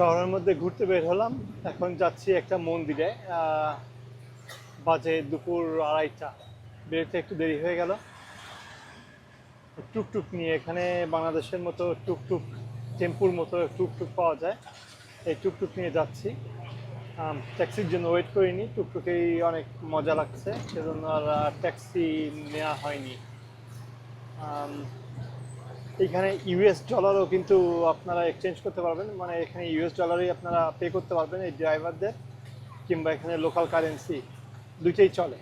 শহরের মধ্যে ঘুরতে বের হলাম। এখন যাচ্ছি একটা মন্দিরে। বাজে দুপুর আড়াইটা। বেরোতে একটু দেরি হয়ে গেল। টুকটুক নিয়ে এখানে বাংলাদেশের মতো টুকটুক, টেম্পুর মতো টুকটুক পাওয়া যায়। এই টুকটুক নিয়ে যাচ্ছি। ট্যাক্সির জন্য ওয়েট করিনি। টুকটুকেই অনেক মজা লাগছে। সেজন্য আর ট্যাক্সি নেওয়া হয়নি। এখানে ইউএস ডলারও কিন্তু আপনারা এক্সচেঞ্জ করতে পারবেন। মানে এখানে ইউএস ডলারই আপনারা পে করতে পারবেন এই ড্রাইভারদের কিংবা এখানে লোকাল কারেন্সি দুইটাই চলে।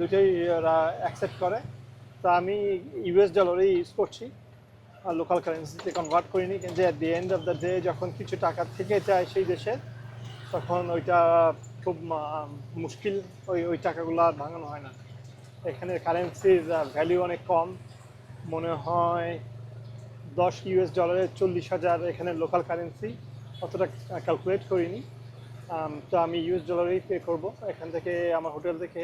দুটোই ওরা অ্যাকসেপ্ট করে। তা আমি ইউএস ডলারই ইউজ করছি আর লোকাল কারেন্সিতে কনভার্ট করিনি। কিন্তু at the end of the day যখন কিছু টাকা থেকে যায় সেই দেশে, তখন ওইটা খুব মুশকিল ওই ওই টাকাগুলো আর ভাঙানো হয় না। এখানে কারেন্সির ভ্যালু অনেক কম। মনে হয় দশ ইউএস ডলারের চল্লিশ হাজার এখানে লোকাল কারেন্সি অতটা ক্যালকুলেট করিনি। তো আমি ইউএস ডলারেই পে করব। এখান থেকে আমার হোটেল থেকে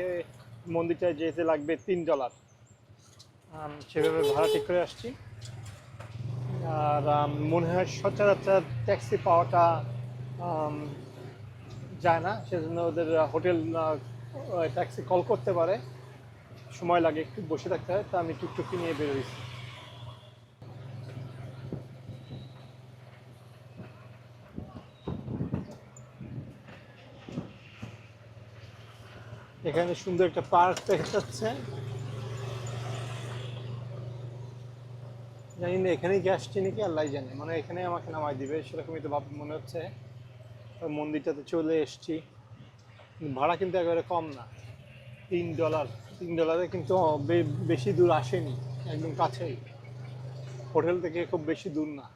মন্দিরটায় যেতে লাগবে তিন ডলার সেভাবে ভাড়া ঠিক করে আসছি। আর মনে হয় সচরাচর ট্যাক্সি পাওয়াটা যায় না। সেজন্য ওদের হোটেল ট্যাক্সি কল করতে পারে। সময় লাগে একটু বসে থাকতে হয়। তা আমি টুকটুকি নিয়ে বেরোইছি এখানে সুন্দর একটা পার্ক দেখা যাচ্ছে। জানি না, এখানেই গ্যাস চিনি কি আল্লাহ জানে। মানে এখানে আমাকে নামাই দিবে, সেরকমই তো ভাব মনে হচ্ছে। মন্দিরটাতে চলে এসছি। ভাড়া কিন্তু একেবারে কম না। তিন ডলার। তিন ডলারে কিন্তু বেশি দূর আসেনি, একদম কাছেই। হোটেল থেকে খুব বেশি দূর না।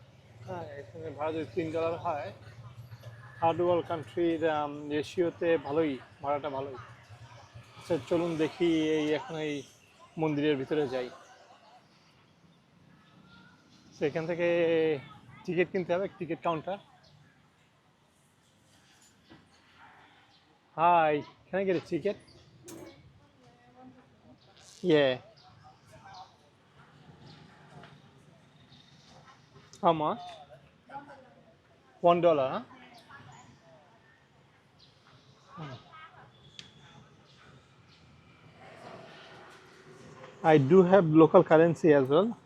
হ্যাঁ এখানে ভাড়া যদি তিন ডলার হয়, থার্ড ওয়ার্ল্ড কান্ট্রির রেশিওতে ভালোই, ভাড়াটা ভালোই। আচ্ছা চলুন দেখি এই এখন এই মন্দিরের ভিতরে যাই সেখান থেকে টিকিট কিনতে হবে ticket counter hi a ticket? Yeah. How much? One dollar, huh? I do have local currency as well.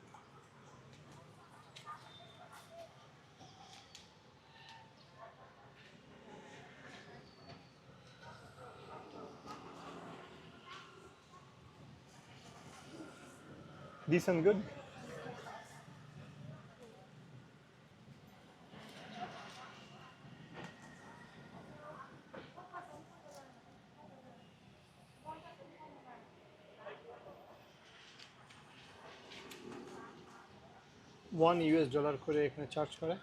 Decent, good. One US dollar করে এখানে চার্জ করে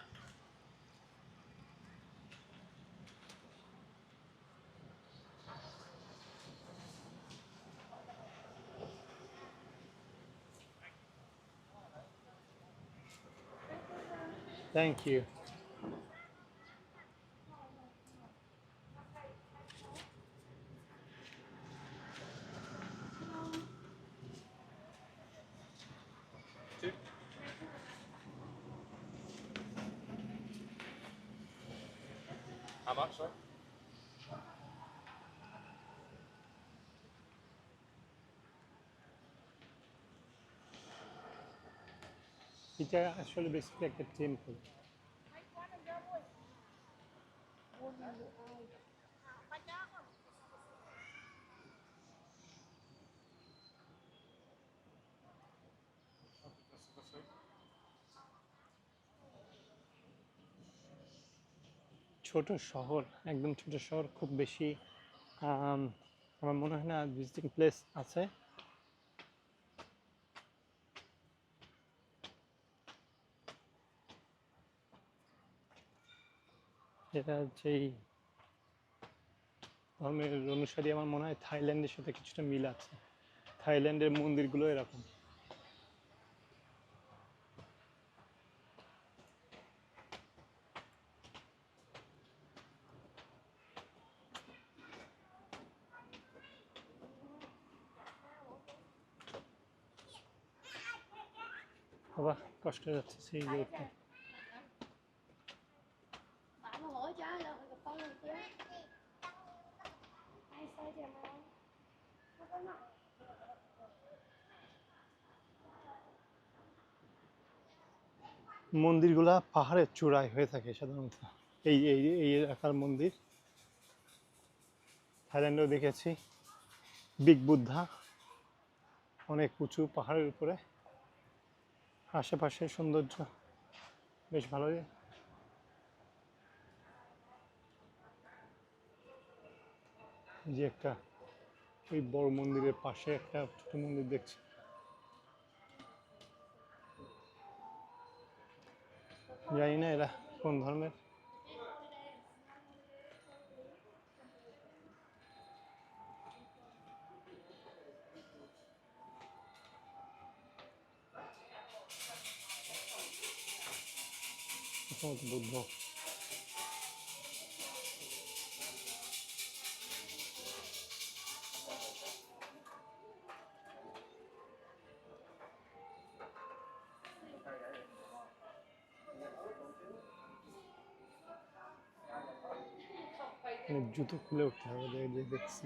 thank you How much, sir? এটা আসলে বেসিক্যালি একটা temple ছোট শহর, একদম ছোট শহর, খুব বেশি আমার মনে হয় না ভিজিটিং প্লেস আছে। এটা যেই ধর্মের অনুসারী, আমার মনে হয় থাইল্যান্ডের সাথে কিছুটা মিল আছে। থাইল্যান্ডের মন্দিরগুলো এরকম। বাবা কষ্ট যাচ্ছে সেই উঠতে মন্দিরগুলা পাহাড়ের চূড়ায় হয়ে থাকে সাধারণত। এই এই এই এলাকার মন্দির। থাইল্যান্ডেও দেখেছি। বিগ বুদ্ধা। অনেক উঁচু পাহাড়ের উপরে। আশেপাশে সৌন্দর্য বেশ ভালোই। যে একটা ওই বড় মন্দিরের পাশে একটা ছোট মন্দির দেখছি। জানি না এরা কোন ধর্মের। সম্ভবত বুদ্ধ মানে জুতো খুলে উঠতে হবে যে- যে দেখছি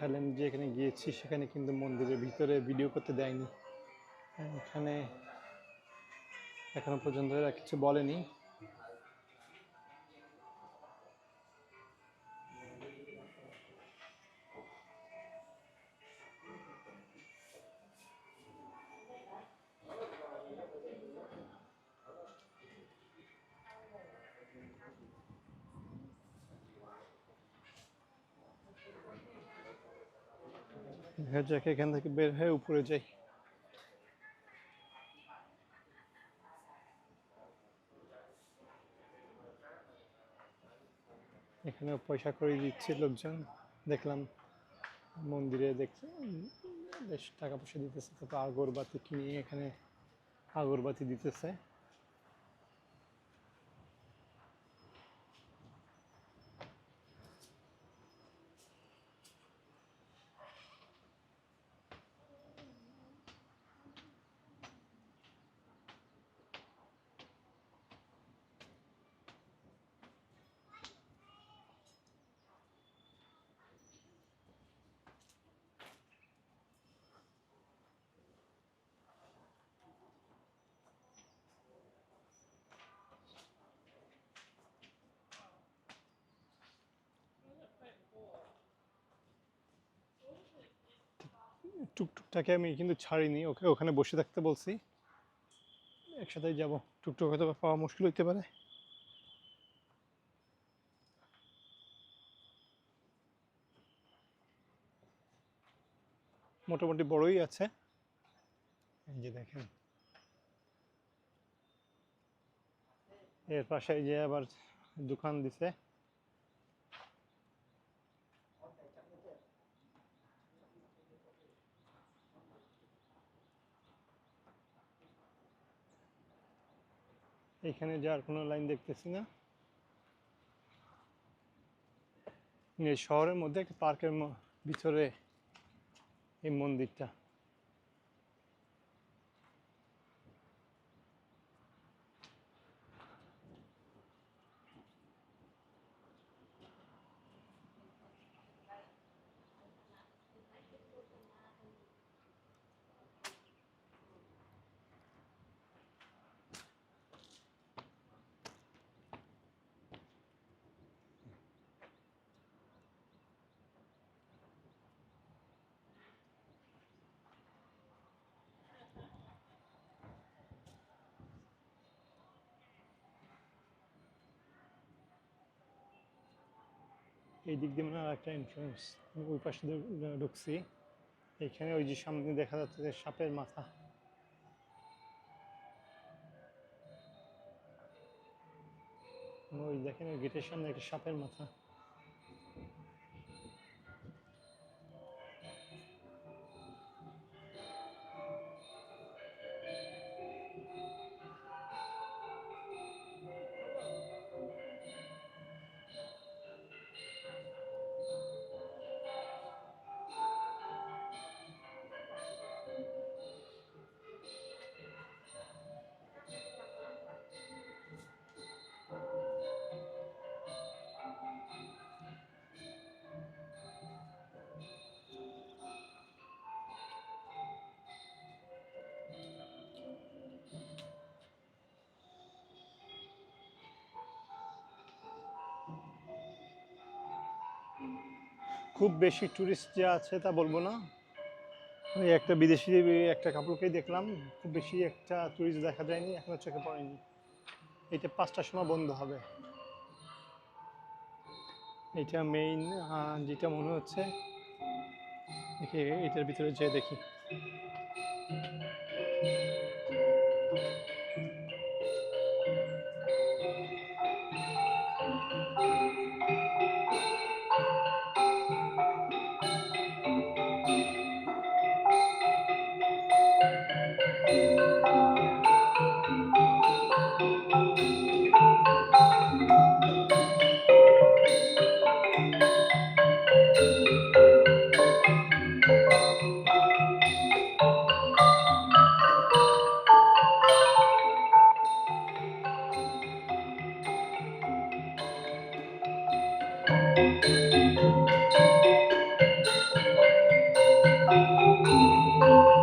থাইল্যান্ড যেখানে গিয়েছি, সেখানে কিন্তু মন্দিরের ভিতরে ভিডিও করতে দেয়নি। এখানে এখনও পর্যন্ত এরা কিছু বলেনি। দেখা যাক, এখান থেকে বের হয়ে উপরে যাই। এখানে পয়সা করে দিচ্ছে লোকজন, দেখলাম মন্দিরে দেখছে, বেশ টাকা পয়সা দিতেছে, তারপর আগরবাতি কিনে এখানে আগরবাতি দিতেছে। টুকটুকটাকে আমি কিন্তু ছাড়িনি। ওকে, ওখানে বসে থাকতে বলছি। একসাথেই যাব। টুকটুক হয়তো পাওয়া মুশকিল হইতে পারে। মোটামুটি বড়ই আছে। যে দেখেন। এর পাশে যে আবার দোকান দিছে। এখানে যাওয়ার কোনো লাইন দেখতেছি না। শহরের মধ্যে পার্কের ভিতরে এই মন্দিরটা। এই দিক দিয়ে মানে একটা এন্ট্রান্স ওই পাশে ঢুকছি। এখানে ওই যে সামনে দেখা যাচ্ছে যে সাপের মাথা। ওই দেখেন, ওই গেটের সামনে একটা সাপের মাথা। খুব বেশি ট্যুরিস্ট যে আছে তা বলব না। ওই একটা বিদেশি একটা কাপড়কেই দেখলাম, খুব বেশি একটা ট্যুরিস্ট দেখা যায়নি এখনও চোখে পড়েনি এটা পাঁচটার সময় বন্ধ হবে। এটা মেইন যেটা মনে হচ্ছে, দেখি, এটার ভিতরে যেয়ে দেখি। Thank you.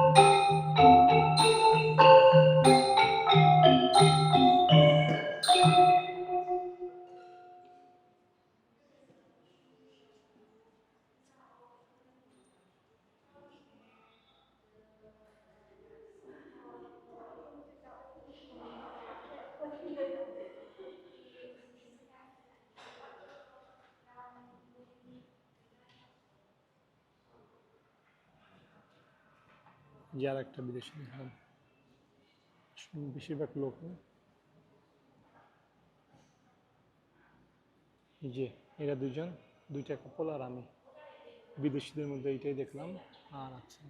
যে আর একটা বিদেশি দেখলাম বেশিরভাগ লোক যে, এরা দুজন দুইটা কাপল আর আমি। বিদেশিদের মধ্যে এইটাই দেখলাম। আর আছে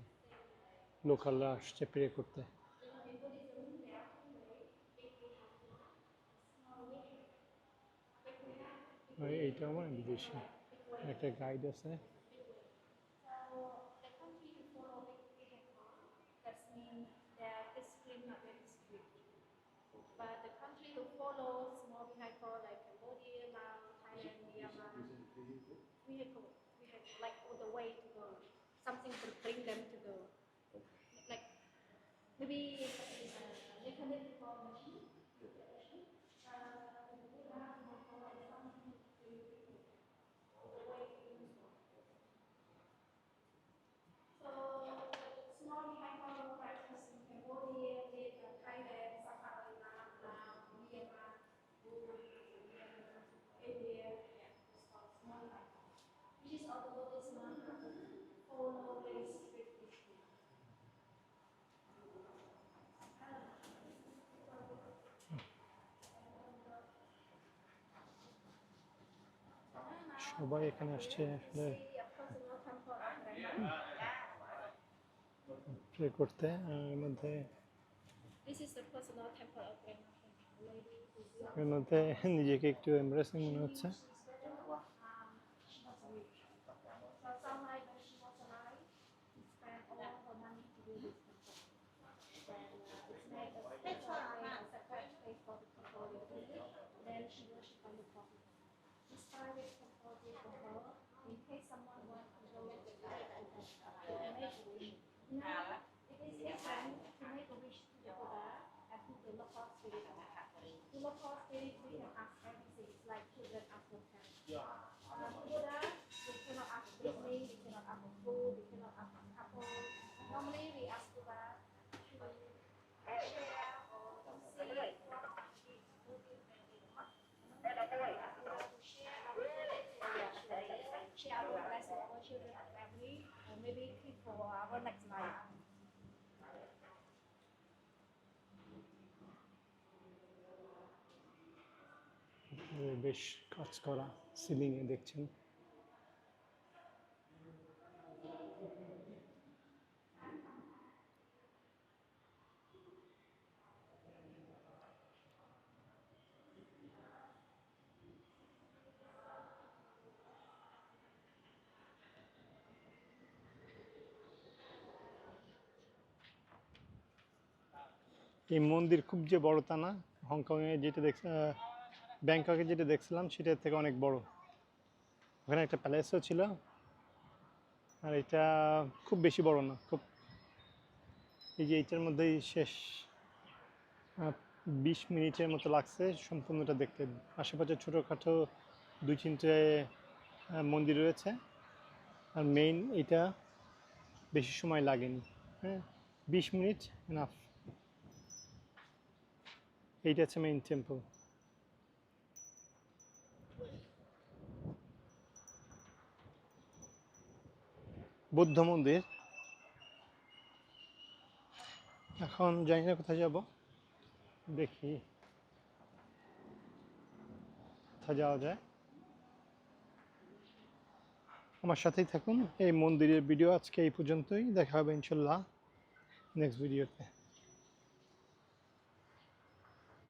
লোকালরা আসছে প্রে করতে। এইটা আমার বিদেশি। একটা গাইড আছে। But the country to follow small vehicle like Cambodia, Laos, Thailand, Myanmar. Vehicle, vehicle, like all the way to go. Something to bring them to go. Like maybe সবাই এখানে আসছে আসলে প্রে করতে। আর এর মধ্যে এর মধ্যে নিজেকে একটু এমব্রেসিং মনে হচ্ছে। Nah, ini the local spirit of local spirit we like children ask for parents. Yeah. Cannot ask for money, cannot ask for food, cannot ask for. Normally we ask to share or to see to share share blessing for children family, or maybe people বেশ কাজ করা সিলিংয়ে দেখছেন। এই মন্দির খুব যে বড় তা না হংকংয়ে যেটা দেখ আহ, ব্যাংককে যেটা দেখছিলাম সেটার থেকে অনেক বড়। ওখানে একটা প্যালেসও ছিল। আর এটা খুব বেশি বড় না, খুব এই যে এইটার মধ্যেই শেষ। বিশ মিনিটের মতো লাগছে সম্পূর্ণটা দেখতে। আশেপাশে ছোটোখাটো দুই তিনটে মন্দির রয়েছে। আর মেইন এটা বেশি সময় লাগেনি। হ্যাঁ বিশ মিনিট এনাফ এইটা হচ্ছে মেইন টেম্পল বুদ্ধ মন্দির। এখন জানি না কোথায় যাব? দেখি। কোথায় যাওয়া যায়? আমার সাথেই থাকুন। এই মন্দিরের ভিডিও আজকে এই পর্যন্তই। দেখা হবে ইনশাল্লাহ নেক্সট ভিডিওতে